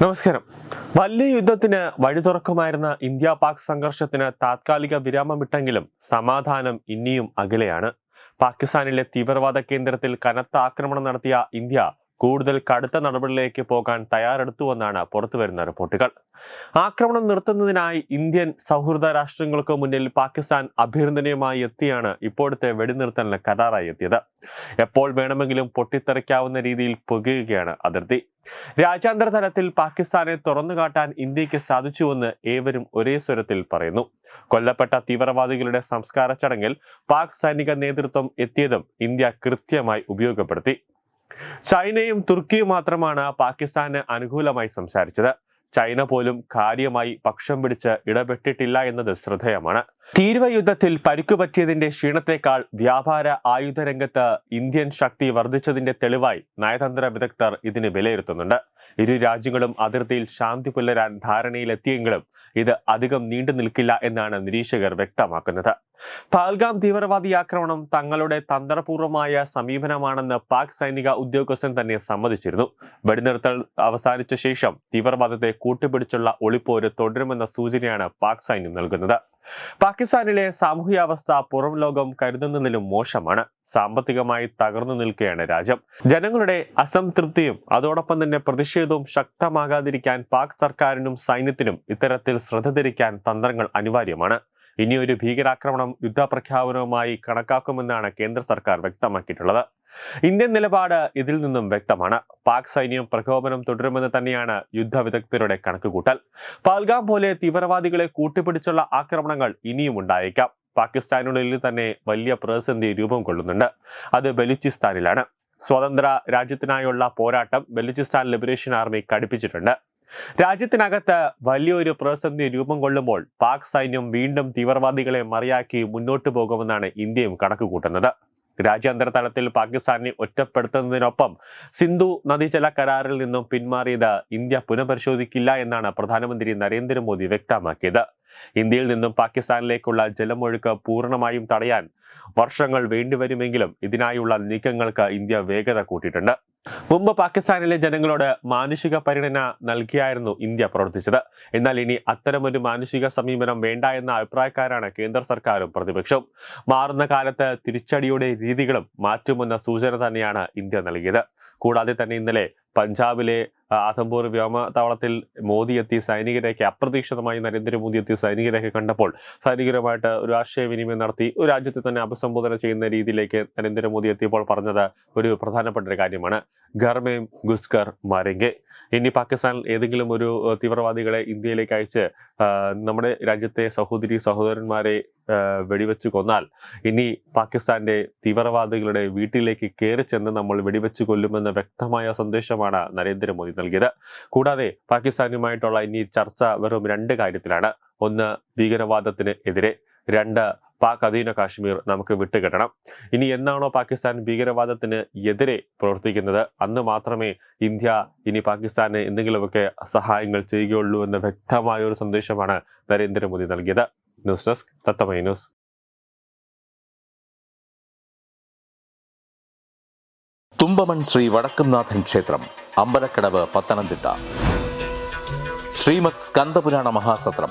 നമസ്കാരം. വലിയ യുദ്ധത്തിന് വഴി തുറക്കുമായിരുന്ന ഇന്ത്യ പാക് സംഘർഷത്തിന് താത്കാലിക വിരാമമിട്ടെങ്കിലും സമാധാനം ഇനിയും അകലെയാണ്. പാകിസ്ഥാനിലെ തീവ്രവാദ കേന്ദ്രത്തിൽ കനത്ത ആക്രമണം നടത്തിയ ഇന്ത്യ കൂടുതൽ കടുത്ത നടപടിയിലേക്ക് പോകാൻ തയ്യാറെടുത്തുവെന്നാണ് പുറത്തുവരുന്ന റിപ്പോർട്ടുകൾ. ആക്രമണം നിർത്തുന്നതിനായി ഇന്ത്യൻ സൗഹൃദ രാഷ്ട്രങ്ങൾക്ക് മുന്നിൽ പാകിസ്ഥാൻ അഭ്യർത്ഥനയുമായി എത്തിയാണ് ഇപ്പോഴത്തെ വെടിനിർത്തലിന് കരാറായി എത്തിയത്. എപ്പോൾ വേണമെങ്കിലും പൊട്ടിത്തെറിക്കാവുന്ന രീതിയിൽ പുകയുകയാണ് അതിർത്തി. രാജ്യാന്തര തലത്തിൽ പാകിസ്ഥാനെ തുറന്നു കാട്ടാൻ ഇന്ത്യയ്ക്ക് സാധിച്ചുവെന്ന് ഏവരും ഒരേ സ്വരത്തിൽ പറയുന്നു. കൊല്ലപ്പെട്ട തീവ്രവാദികളുടെ സംസ്കാര ചടങ്ങിൽ പാക് സൈനിക നേതൃത്വം എത്തിയതും ഇന്ത്യ കൃത്യമായി ഉപയോഗപ്പെടുത്തി. ചൈനയും തുർക്കിയും മാത്രമാണ് പാകിസ്ഥാന് അനുകൂലമായി സംസാരിച്ചത്. ചൈന പോലും കാര്യമായി പക്ഷം പിടിച്ച് ഇടപെട്ടിട്ടില്ല എന്നത് ശ്രദ്ധേയമാണ്. തീരുവ യുദ്ധത്തിൽ പരിക്കുപറ്റിയതിന്റെ ക്ഷീണത്തെക്കാൾ വ്യാപാര ആയുധ രംഗത്ത് ഇന്ത്യൻ ശക്തി വർദ്ധിച്ചതിന്റെ തെളിവായി നയതന്ത്ര വിദഗ്ധർ ഇതിന് വിലയിരുത്തുന്നുണ്ട്. ഇരു രാജ്യങ്ങളും അതിർത്തിയിൽ ശാന്തി പുലരാൻ ധാരണയിലെത്തിയെങ്കിലും ഇത് അധികം നീണ്ടു നിൽക്കില്ല എന്നാണ് നിരീക്ഷകർ വ്യക്തമാക്കുന്നത്. പാൽഗാം തീവ്രവാദി ആക്രമണം തങ്ങളുടെ തന്ത്രപൂർവമായ സമീപനമാണെന്ന് പാക് സൈനിക ഉദ്യോഗസ്ഥൻ തന്നെ സമ്മതിച്ചിരുന്നു. വെടിനിർത്തൽ അവസാനിച്ച ശേഷം തീവ്രവാദത്തെ കൂട്ടുപിടിച്ചുള്ള ഒളിപ്പോര് തുടരുമെന്ന സൂചനയാണ് പാക് സൈന്യം നൽകുന്നത്. പാകിസ്ഥാനിലെ സാമൂഹ്യാവസ്ഥ പുറം ലോകം കരുതുന്നതിലും മോശമാണ്. സാമ്പത്തികമായി തകർന്നു നിൽക്കുകയാണ് രാജ്യം. ജനങ്ങളുടെ അസംതൃപ്തിയും അതോടൊപ്പം തന്നെ പ്രതിഷേധവും ശക്തമാകാതിരിക്കാൻ പാക് സർക്കാരിനും സൈന്യത്തിനും ഇത്തരത്തിൽ ശ്രദ്ധ തിരിക്കാൻ തന്ത്രങ്ങൾ അനിവാര്യമാണ്. ഇനിയൊരു ഭീകരാക്രമണം യുദ്ധപ്രഖ്യാപനവുമായി കണക്കാക്കുമെന്നാണ് കേന്ദ്ര സർക്കാർ വ്യക്തമാക്കിയിട്ടുള്ളത്. ഇന്ത്യൻ നിലപാട് ഇതിൽ നിന്നും വ്യക്തമാണ്. പാക് സൈന്യം പ്രകോപനം തുടരുമെന്ന് തന്നെയാണ് യുദ്ധ വിദഗ്ധരുടെ കണക്കുകൂട്ടൽ. പാൽഗാം പോലെ തീവ്രവാദികളെ കൂട്ടിപ്പിടിച്ചുള്ള ആക്രമണങ്ങൾ ഇനിയും ഉണ്ടായേക്കാം. പാകിസ്ഥാനുള്ളിൽ തന്നെ വലിയ പ്രതിസന്ധി രൂപം കൊള്ളുന്നുണ്ട്. അത് ബലൂചിസ്ഥാനിലാണ്. സ്വതന്ത്ര രാജ്യത്തിനായുള്ള പോരാട്ടം ബലൂചിസ്ഥാൻ ലിബറേഷൻ ആർമി കടുപ്പിച്ചിട്ടുണ്ട് രാജ്യത്തിനകത്ത് വലിയൊരു പ്രതിസന്ധി രൂപം കൊള്ളുമ്പോൾ പാക് സൈന്യം വീണ്ടും തീവ്രവാദികളെ മറിയാക്കി മുന്നോട്ടു പോകുമെന്നാണ് ഇന്ത്യയും കണക്കുകൂട്ടുന്നത്. രാജ്യാന്തര തലത്തിൽ പാകിസ്ഥാനെ ഒറ്റപ്പെടുത്തുന്നതിനൊപ്പം സിന്ധു നദീജല കരാറിൽ നിന്നും പിന്മാറിയത് ഇന്ത്യ പുനഃപരിശോധിക്കില്ല എന്നാണ് പ്രധാനമന്ത്രി നരേന്ദ്രമോദി വ്യക്തമാക്കിയത്. ഇന്ത്യയിൽ നിന്നും പാകിസ്ഥാനിലേക്കുള്ള ജലമൊഴുക്ക് പൂർണമായും തടയാൻ വർഷങ്ങൾ വേണ്ടിവരുമെങ്കിലും ഇതിനായുള്ള നീക്കങ്ങൾക്ക് ഇന്ത്യ വേഗത കൂട്ടിയിട്ടുണ്ട്. മുമ്പ് പാകിസ്ഥാനിലെ ജനങ്ങളോട് മാനുഷിക പരിഗണന നൽകിയായിരുന്നു ഇന്ത്യ പ്രവർത്തിച്ചത്. എന്നാൽ ഇനി അത്തരമൊരു മാനുഷിക സമീപനം വേണ്ട എന്ന അഭിപ്രായക്കാരാണ് കേന്ദ്ര സർക്കാരും പ്രതിപക്ഷവും. മാറുന്ന കാലത്ത് തിരിച്ചടിയുടെ രീതികളും മാറ്റുമെന്ന സൂചന തന്നെയാണ് ഇന്ത്യ നൽകിയത്. കൂടാതെ തന്നെ ഇന്നലെ പഞ്ചാബിലെ ആധംപൂർ വ്യോമതാവളത്തിൽ മോദി എത്തി സൈനികരെയൊക്കെ അപ്രതീക്ഷിതമായി നരേന്ദ്രമോദി എത്തി സൈനികരെയൊക്കെ കണ്ടപ്പോൾ സൈനികരുമായിട്ട് ഒരു ആശയവിനിമയം നടത്തി ഒരു രാജ്യത്തെ തന്നെ അഭിസംബോധന ചെയ്യുന്ന രീതിയിലേക്ക് നരേന്ദ്രമോദി എത്തിയപ്പോൾ പറഞ്ഞത് ഒരു പ്രധാനപ്പെട്ട ഒരു കാര്യമാണ്. ഗർമേം ഗുസ്കർ മാരെങ്കെ. ഇനി പാകിസ്ഥാൻ ഏതെങ്കിലും ഒരു തീവ്രവാദികളെ ഇന്ത്യയിലേക്ക് അയച്ച് നമ്മുടെ രാജ്യത്തെ സഹോദരി സഹോദരന്മാരെ വെടിവെച്ച് കൊന്നാൽ ഇനി പാകിസ്ഥാന്റെ തീവ്രവാദികളുടെ വീട്ടിലേക്ക് കയറി ചെന്ന് നമ്മൾ വെടിവെച്ച് കൊല്ലുമെന്ന വ്യക്തമായ സന്ദേശമാണ് നരേന്ദ്രമോദി നൽകിയത്. കൂടാതെ പാകിസ്ഥാനുമായിട്ടുള്ള ഇനി ചർച്ച വെറും രണ്ട് കാര്യത്തിലാണ്. ഒന്ന് ഭീകരവാദത്തിന് എതിരെ. രണ്ട് പാക് അധീന കാശ്മീർ നമുക്ക് വിട്ടുകിട്ടണം. ഇനി എന്നാണോ പാകിസ്ഥാൻ ഭീകരവാദത്തിന് എതിരെ പ്രവർത്തിക്കുന്നത്? അന്ന് മാത്രമേ ഇന്ത്യ ഇനി പാകിസ്ഥാന് എന്തെങ്കിലുമൊക്കെ സഹായങ്ങൾ ചെയ്യുകയുള്ളൂ എന്ന വ്യക്തമായ ഒരു സന്ദേശമാണ് നരേന്ദ്രമോദി നൽകിയത്. ന്യൂസ് ഡെസ്ക് തത്തമൈ ന്യൂസ്. ക്ഷേത്രം അമ്പലക്കടവ് ശ്രീമത് സ്കന്ദപുരാണ മഹാസത്രം.